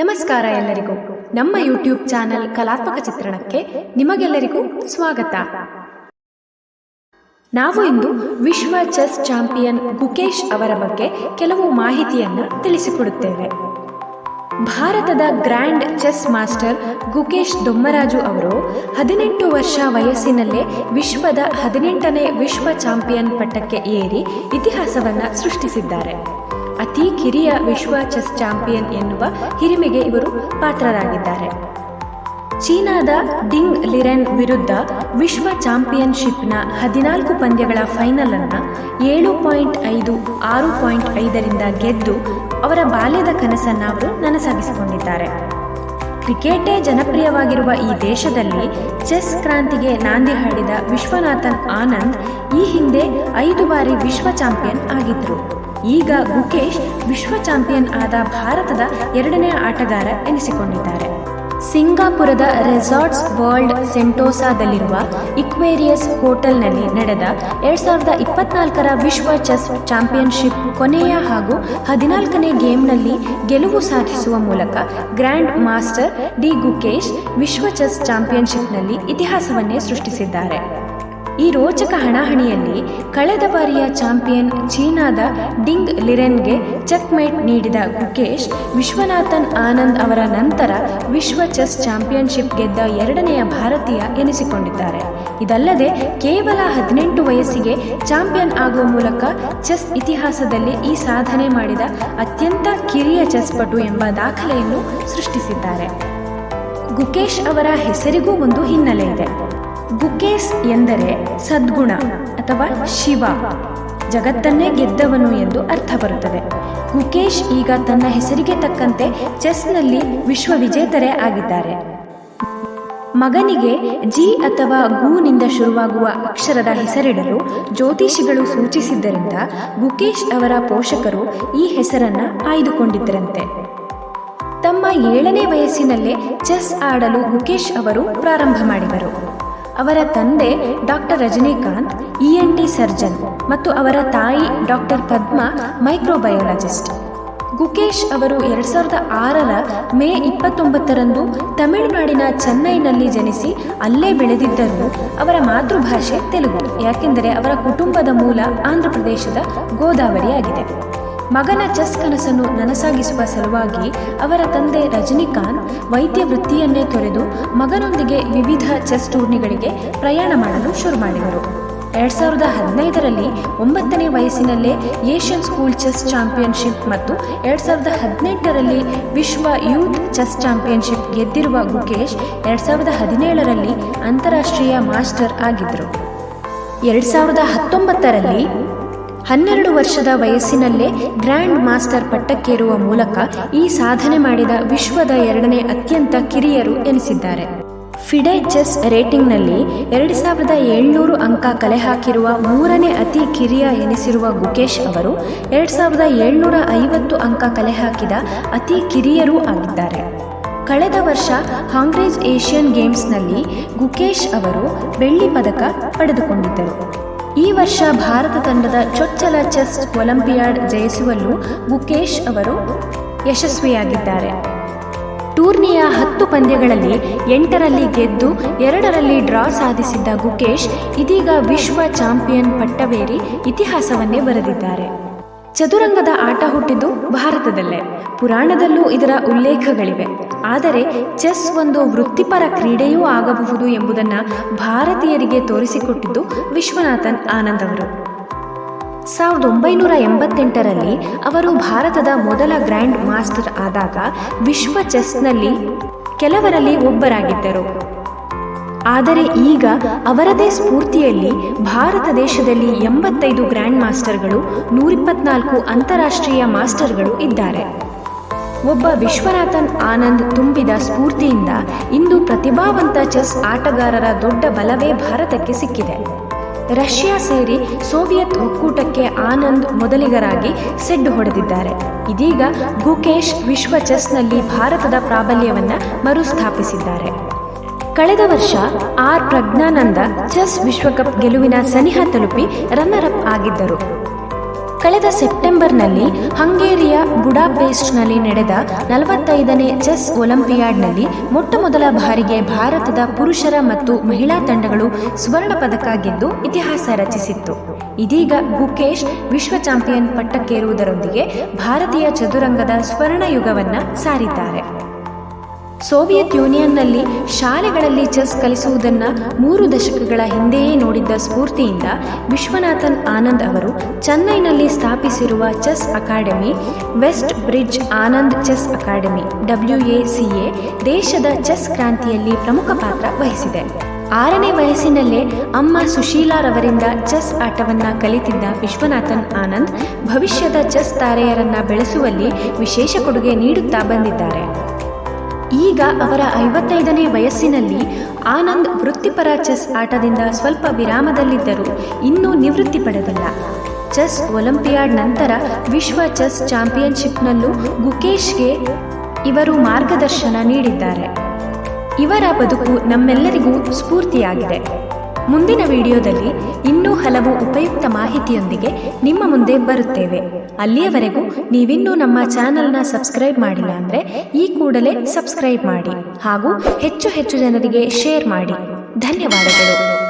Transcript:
ನಮಸ್ಕಾರ ಎಲ್ಲರಿಗೂ. ನಮ್ಮ ಯೂಟ್ಯೂಬ್ ಚಾನೆಲ್ ಕಲಾತ್ಮಕ ಚಿತ್ರಣಕ್ಕೆ ನಿಮಗೆಲ್ಲರಿಗೂ ಸ್ವಾಗತ. ನಾವು ಇಂದು ವಿಶ್ವ ಚೆಸ್ ಚಾಂಪಿಯನ್ ಗುಕೇಶ್ ಅವರ ಬಗ್ಗೆ ಕೆಲವು ಮಾಹಿತಿಯನ್ನು ತಿಳಿಸಿಕೊಡುತ್ತೇವೆ. ಭಾರತದ grand chess master Gukesh Dommaraju ಅವರು ಹದಿನೆಂಟು ವರ್ಷ ವಯಸ್ಸಿನಲ್ಲೇ ವಿಶ್ವದ ಹದಿನೆಂಟನೇ ವಿಶ್ವ ಚಾಂಪಿಯನ್ ಪಟ್ಟಕ್ಕೆ ಏರಿ ಇತಿಹಾಸವನ್ನು ಸೃಷ್ಟಿಸಿದ್ದಾರೆ. ಅತಿ ಕಿರಿಯ ವಿಶ್ವ ಚೆಸ್ ಚಾಂಪಿಯನ್ ಎನ್ನುವ ಹಿರಿಮೆಗೆ ಇವರು ಪಾತ್ರರಾಗಿದ್ದಾರೆ. ಚೀನಾದ ಡಿಂಗ್ ಲಿರೆನ್ ವಿರುದ್ಧ ವಿಶ್ವ ಚಾಂಪಿಯನ್ಶಿಪ್ನ ಹದಿನಾಲ್ಕು ಪಂದ್ಯಗಳ ಫೈನಲ್ ಅನ್ನು ಏಳು ಪಾಯಿಂಟ್ ಐದು, ಆರು ಪಾಯಿಂಟ್ ಐದರಿಂದ ಗೆದ್ದು ಅವರ ಬಾಲ್ಯದ ಕನಸನ್ನು ಅವರು ನನಸಾಗಿಸಿಕೊಂಡಿದ್ದಾರೆ. ಕ್ರಿಕೆಟೇ ಜನಪ್ರಿಯವಾಗಿರುವ ಈ ದೇಶದಲ್ಲಿ ಚೆಸ್ ಕ್ರಾಂತಿಗೆ ನಾಂದಿ ಹಾಡಿದ ವಿಶ್ವನಾಥನ್ ಆನಂದ್ ಈ ಹಿಂದೆ ಐದು ಬಾರಿ ವಿಶ್ವ ಚಾಂಪಿಯನ್ ಆಗಿದ್ರು ಈಗ ಗುಕೇಶ್ ವಿಶ್ವ ಚಾಂಪಿಯನ್ ಆದ ಭಾರತದ ಎರಡನೇ ಆಟಗಾರ ಎನಿಸಿಕೊಂಡಿದ್ದಾರೆ. ಸಿಂಗಾಪುರದ ರೆಸಾರ್ಟ್ಸ್ ವರ್ಲ್ಡ್ ಸೆಂಟೋಸಾದಲ್ಲಿರುವ ಇಕ್ವೇರಿಯಸ್ ಹೋಟೆಲ್ನಲ್ಲಿ ನಡೆದ ಎರಡ್ ಸಾವಿರದ ಇಪ್ಪತ್ನಾಲ್ಕರ ವಿಶ್ವ ಚೆಸ್ ಚಾಂಪಿಯನ್ಶಿಪ್ ಕೊನೆಯ ಹಾಗೂ ಹದಿನಾಲ್ಕನೇ ಗೇಮ್ನಲ್ಲಿ ಗೆಲುವು ಸಾಧಿಸುವ ಮೂಲಕ ಗ್ರ್ಯಾಂಡ್ ಮಾಸ್ಟರ್ ಡಿ ಗುಕೇಶ್ ವಿಶ್ವ ಚೆಸ್ ಚಾಂಪಿಯನ್ಶಿಪ್ನಲ್ಲಿ ಇತಿಹಾಸವನ್ನೇ ಸೃಷ್ಟಿಸಿದ್ದಾರೆ. ಈ ರೋಚಕ ಹಣಾಹಣಿಯಲ್ಲಿ ಕಳೆದ ಬಾರಿಯ ಚಾಂಪಿಯನ್ ಚೀನಾದ ಡಿಂಗ್ ಲಿರೆನ್ಗೆ ಚೆಕ್ಮೇಟ್ ನೀಡಿದ ಗುಕೇಶ್, ವಿಶ್ವನಾಥನ್ ಆನಂದ್ ಅವರ ನಂತರ ವಿಶ್ವ ಚೆಸ್ ಚಾಂಪಿಯನ್ಶಿಪ್ ಗೆದ್ದ ಎರಡನೆಯ ಭಾರತೀಯ ಎನಿಸಿಕೊಂಡಿದ್ದಾರೆ. ಇದಲ್ಲದೆ ಕೇವಲ ಹದಿನೆಂಟು ವಯಸ್ಸಿಗೆ ಚಾಂಪಿಯನ್ ಆಗುವ ಮೂಲಕ ಚೆಸ್ ಇತಿಹಾಸದಲ್ಲಿ ಈ ಸಾಧನೆ ಮಾಡಿದ ಅತ್ಯಂತ ಕಿರಿಯ ಚೆಸ್ ಪಟು ಎಂಬ ದಾಖಲೆಯನ್ನು ಸೃಷ್ಟಿಸಿದ್ದಾರೆ. ಗುಕೇಶ್ ಅವರ ಹೆಸರಿಗೂ ಒಂದು ಹಿನ್ನೆಲೆ ಇದೆ. ಗುಕೇಶ್ ಎಂದರೆ ಸದ್ಗುಣ ಅಥವಾ ಶಿವ. ಜಗತ್ತನ್ನೇ ಗೆದ್ದವನು ಎಂದು ಅರ್ಥ ಬರುತ್ತದೆ. ಗುಕೇಶ್ ಈಗ ತನ್ನ ಹೆಸರಿಗೆ ತಕ್ಕಂತೆ ಚೆಸ್ನಲ್ಲಿ ವಿಶ್ವ ವಿಜೇತರೇ ಆಗಿದ್ದಾರೆ. ಮಗನಿಗೆ ಜಿ ಅಥವಾ ಗೂನಿಂದ ಶುರುವಾಗುವ ಅಕ್ಷರದ ಹೆಸರಿಡಲು ಜ್ಯೋತಿಷಿಗಳು ಸೂಚಿಸಿದ್ದರಿಂದ ಗುಕೇಶ್ ಅವರ ಪೋಷಕರು ಈ ಹೆಸರನ್ನ ಆಯ್ದುಕೊಂಡಿದ್ದರಂತೆ. ತಮ್ಮ ಏಳನೇ ವಯಸ್ಸಿನಲ್ಲೇ ಚೆಸ್ ಆಡಲು ಗುಕೇಶ್ ಅವರು ಪ್ರಾರಂಭ ಮಾಡಿದರು. ಅವರ ತಂದೆ doctor Rajinikanth E N T surgeon ಮತ್ತು ಅವರ ತಾಯಿ ಡಾಕ್ಟರ್ ಪದ್ಮ, ಮೈಕ್ರೋಬಯಾಲಜಿಸ್ಟ್. ಗುಕೇಶ್ ಅವರು ಎರಡ್ ಸಾವಿರದ ಆರರ ಮೇ ಇಪ್ಪತ್ತೊಂಬತ್ತರಂದು ತಮಿಳುನಾಡಿನ ಚೆನ್ನೈನಲ್ಲಿ ಜನಿಸಿ ಅಲ್ಲೇ ಬೆಳೆದಿದ್ದರೂ. ಅವರ ಮಾತೃಭಾಷೆ ತೆಲುಗು, ಯಾಕೆಂದರೆ ಅವರ ಕುಟುಂಬದ ಮೂಲ ಆಂಧ್ರಪ್ರದೇಶದ ಗೋದಾವರಿಯಾಗಿದೆ. ಮಗನ ಚೆಸ್ ಕನಸನ್ನು ನನಸಾಗಿಸುವ ಸಲುವಾಗಿ ಅವರ ತಂದೆ ರಜನಿಕಾಂತ್ ವೈದ್ಯ ವೃತ್ತಿಯನ್ನೇ ತೊರೆದು ಮಗನೊಂದಿಗೆ ವಿವಿಧ ಚೆಸ್ ಟೂರ್ನಿಗಳಿಗೆ ಪ್ರಯಾಣ ಮಾಡಲು ಶುರು ಮಾಡಿದರು. ಎರಡ್ ಸಾವಿರದ ಹದಿನೈದರಲ್ಲಿ ಒಂಬತ್ತನೇ ವಯಸ್ಸಿನಲ್ಲೇ ಏಷ್ಯನ್ ಸ್ಕೂಲ್ ಚೆಸ್ ಚಾಂಪಿಯನ್ಶಿಪ್ ಮತ್ತು ಎರಡ್ ಸಾವಿರದ ಹದಿನೆಂಟರಲ್ಲಿ ವಿಶ್ವ ಯೂತ್ ಚೆಸ್ ಚಾಂಪಿಯನ್ಶಿಪ್ ಗೆದ್ದಿರುವ ಗುಕೇಶ್ ಎರಡ್ ಸಾವಿರದ ಹದಿನೇಳರಲ್ಲಿ ಅಂತಾರಾಷ್ಟ್ರೀಯ ಮಾಸ್ಟರ್ ಆಗಿದ್ದರು. ಎರಡ್ ಸಾವಿರದ ಹತ್ತೊಂಬತ್ತರಲ್ಲಿ ಹನ್ನೆರಡು ವರ್ಷದ ವಯಸ್ಸಿನಲ್ಲೇ ಗ್ರ್ಯಾಂಡ್ ಮಾಸ್ಟರ್ ಪಟ್ಟಕ್ಕೇರುವ ಮೂಲಕ ಈ ಸಾಧನೆ ಮಾಡಿದ ವಿಶ್ವದ ಎರಡನೇ ಅತ್ಯಂತ ಕಿರಿಯರು ಎನಿಸಿದ್ದಾರೆ. ಫಿಡೆ ಚೆಸ್ ರೇಟಿಂಗ್ನಲ್ಲಿ ಎರಡು ಸಾವಿರದ ಏಳ್ನೂರು ಅಂಕ ಕಲೆ ಹಾಕಿರುವ ಮೂರನೇ ಅತಿ ಕಿರಿಯ ಎನಿಸಿರುವ ಗುಕೇಶ್ ಅವರು ಎರಡು ಸಾವಿರದ ಏಳ್ನೂರ ಐವತ್ತು ಅಂಕ ಕಲೆ ಹಾಕಿದ ಅತಿ ಕಿರಿಯರೂ ಆಗಿದ್ದಾರೆ. ಕಳೆದ ವರ್ಷ ಹಾಂಗ್ರೇಜ್ ಏಷ್ಯನ್ ಗೇಮ್ಸ್ನಲ್ಲಿ ಗುಕೇಶ್ ಅವರು ಬೆಳ್ಳಿ ಪದಕ ಪಡೆದುಕೊಂಡಿದ್ದರು. ಈ ವರ್ಷ ಭಾರತ ತಂಡದ ಚೊಚ್ಚಲ ಚೆಸ್ ಒಲಿಂಪಿಯಾಡ್ ಜಯಿಸುವಲ್ಲೂ ಗುಕೇಶ್ ಅವರು ಯಶಸ್ವಿಯಾಗಿದ್ದಾರೆ. ಟೂರ್ನಿಯ ಹತ್ತು ಪಂದ್ಯಗಳಲ್ಲಿ ಎಂಟರಲ್ಲಿ ಗೆದ್ದು ಎರಡರಲ್ಲಿ ಡ್ರಾ ಸಾಧಿಸಿದ್ದ ಗುಕೇಶ್ ಇದೀಗ ವಿಶ್ವ ಚಾಂಪಿಯನ್ ಪಟ್ಟವೇರಿ ಇತಿಹಾಸವನ್ನೇ ಬರೆದಿದ್ದಾರೆ. ಚದುರಂಗದ ಆಟ ಹುಟ್ಟಿದ್ದು ಭಾರತದಲ್ಲೇ. ಪುರಾಣದಲ್ಲೂ ಇದರ ಉಲ್ಲೇಖಗಳಿವೆ. ಆದರೆ ಚೆಸ್ ಒಂದು ವೃತ್ತಿಪರ ಕ್ರೀಡೆಯೂ ಆಗಬಹುದು ಎಂಬುದನ್ನು ಭಾರತೀಯರಿಗೆ ತೋರಿಸಿಕೊಟ್ಟಿದ್ದು ವಿಶ್ವನಾಥನ್ ಆನಂದ್ ಅವರು ಸಾವಿರದ ಒಂಬೈನೂರ ಎಂಬತ್ತೆಂಟರಲ್ಲಿ ಅವರು ಭಾರತದ ಮೊದಲ ಗ್ರ್ಯಾಂಡ್ ಮಾಸ್ಟರ್ ಆದಾಗ ವಿಶ್ವ ಚೆಸ್ನಲ್ಲಿ ಕೆಲವರಲ್ಲಿ ಒಬ್ಬರಾಗಿದ್ದರು. ಆದರೆ ಈಗ ಅವರದೇ ಸ್ಫೂರ್ತಿಯಲ್ಲಿ ಭಾರತ ದೇಶದಲ್ಲಿ ಎಂಬತ್ತೈದು ಗ್ರ್ಯಾಂಡ್ ಮಾಸ್ಟರ್ಗಳು ನೂರಿಪ್ಪತ್ನಾಲ್ಕು ಅಂತಾರಾಷ್ಟ್ರೀಯ ಮಾಸ್ಟರ್ಗಳು ಇದ್ದಾರೆ. ಒಬ್ಬ ವಿಶ್ವನಾಥನ್ ಆನಂದ್ ತುಂಬಿದ ಸ್ಫೂರ್ತಿಯಿಂದ ಇಂದು ಪ್ರತಿಭಾವಂತ ಚೆಸ್ ಆಟಗಾರರ ದೊಡ್ಡ ಬಲವೇ ಭಾರತಕ್ಕೆ ಸಿಕ್ಕಿದೆ. ರಷ್ಯಾ ಸೇರಿ ಸೋವಿಯತ್ ಒಕ್ಕೂಟಕ್ಕೆ ಆನಂದ್ ಮೊದಲಿಗರಾಗಿ ಸೆಡ್ ಹೊಡೆದಿದ್ದಾರೆ. ಇದೀಗ ಗುಕೇಶ್ ವಿಶ್ವ ಚೆಸ್ನಲ್ಲಿ ಭಾರತದ ಪ್ರಾಬಲ್ಯವನ್ನು ಮರುಸ್ಥಾಪಿಸಿದ್ದಾರೆ. ಕಳೆದ ವರ್ಷ ಆರ್ ಪ್ರಜ್ಞಾನಂದ ಚೆಸ್ ವಿಶ್ವಕಪ್ ಗೆಲುವಿನ ಸನಿಹ ತಲುಪಿ ರನ್ನರ್ ಅಪ್ ಆಗಿದ್ದರು. ಕಳೆದ ಸೆಪ್ಟೆಂಬರ್ನಲ್ಲಿ ಹಂಗೇರಿಯ ಬುಡಾಪೇಸ್ಟ್ನಲ್ಲಿ ನಡೆದ ನಲವತ್ತೈದನೇ ಚೆಸ್ ಒಲಿಂಪಿಯಾಡ್ನಲ್ಲಿ ಮೊಟ್ಟಮೊದಲ ಬಾರಿಗೆ ಭಾರತದ ಪುರುಷರ ಮತ್ತು ಮಹಿಳಾ ತಂಡಗಳು ಸ್ವರ್ಣ ಪದಕ ಗೆದ್ದು ಇತಿಹಾಸ ರಚಿಸಿತ್ತು. ಇದೀಗ ಗುಕೇಶ್ ವಿಶ್ವ ಚಾಂಪಿಯನ್ ಪಟ್ಟಕ್ಕೇರುವುದರೊಂದಿಗೆ ಭಾರತೀಯ ಚದುರಂಗದ ಸ್ವರ್ಣ ಯುಗವನ್ನ ಸಾರಿದ್ದಾರೆ. ಸೋವಿಯತ್ ಯೂನಿಯನ್ನಲ್ಲಿ ಶಾಲೆಗಳಲ್ಲಿ ಚೆಸ್ ಕಲಿಸುವುದನ್ನು ಮೂರು ದಶಕಗಳ ಹಿಂದೆಯೇ ನೋಡಿದ್ದ ಸ್ಫೂರ್ತಿಯಿಂದ ವಿಶ್ವನಾಥನ್ ಆನಂದ್ ಅವರು ಚೆನ್ನೈನಲ್ಲಿ ಸ್ಥಾಪಿಸಿರುವ chess academy, West Bridge Anand chess academy W A C A ದೇಶದ ಚೆಸ್ ಕ್ರಾಂತಿಯಲ್ಲಿ ಪ್ರಮುಖ ಪಾತ್ರ ವಹಿಸಿದೆ. ಆರನೇ ವಯಸ್ಸಿನಲ್ಲೇ ಅಮ್ಮ ಸುಶೀಲಾರವರಿಂದ ಚೆಸ್ ಆಟವನ್ನು ಕಲಿತಿದ್ದ ವಿಶ್ವನಾಥನ್ ಆನಂದ್ ಭವಿಷ್ಯದ ಚೆಸ್ ತಾರೆಯರನ್ನು ಬೆಳೆಸುವಲ್ಲಿ ವಿಶೇಷ ಕೊಡುಗೆ ನೀಡುತ್ತಾ ಬಂದಿದ್ದಾರೆ. ಈಗ ಅವರ ಐವತ್ತೈದನೇ ವಯಸ್ಸಿನಲ್ಲಿ ಆನಂದ್ ವೃತ್ತಿಪರ ಚೆಸ್ ಆಟದಿಂದ ಸ್ವಲ್ಪ ವಿರಾಮದಲ್ಲಿದ್ದರೂ, ಇನ್ನೂ ನಿವೃತ್ತಿ ಪಡೆದಿಲ್ಲ. ಚೆಸ್ ಒಲಿಂಪಿಯಾಡ್ ನಂತರ ವಿಶ್ವ ಚೆಸ್ ಚಾಂಪಿಯನ್ಶಿಪ್ನಲ್ಲೂ ಗುಕೇಶ್ಗೆ ಇವರು ಮಾರ್ಗದರ್ಶನ ನೀಡಿದ್ದಾರೆ. ಇವರ ಬದುಕು ನಮ್ಮೆಲ್ಲರಿಗೂ ಸ್ಫೂರ್ತಿಯಾಗಿದೆ. ಮುಂದಿನ ವಿಡಿಯೋದಲ್ಲಿ ಇನ್ನೂ ಹಲವು ಉಪಯುಕ್ತ ಮಾಹಿತಿಯೊಂದಿಗೆ ನಿಮ್ಮ ಮುಂದೆ ಬರುತ್ತೇವೆ. ಅಲ್ಲಿಯವರೆಗೂ ನೀವಿನ್ನೂ ನಮ್ಮ ಚಾನೆಲ್ನ ಸಬ್ಸ್ಕ್ರೈಬ್ ಮಾಡಿಲ್ಲ ಅಂದರೆ ಈ ಕೂಡಲೇ ಸಬ್ಸ್ಕ್ರೈಬ್ ಮಾಡಿ ಹಾಗೂ ಹೆಚ್ಚು ಹೆಚ್ಚು ಜನರಿಗೆ ಶೇರ್ ಮಾಡಿ. ಧನ್ಯವಾದಗಳು.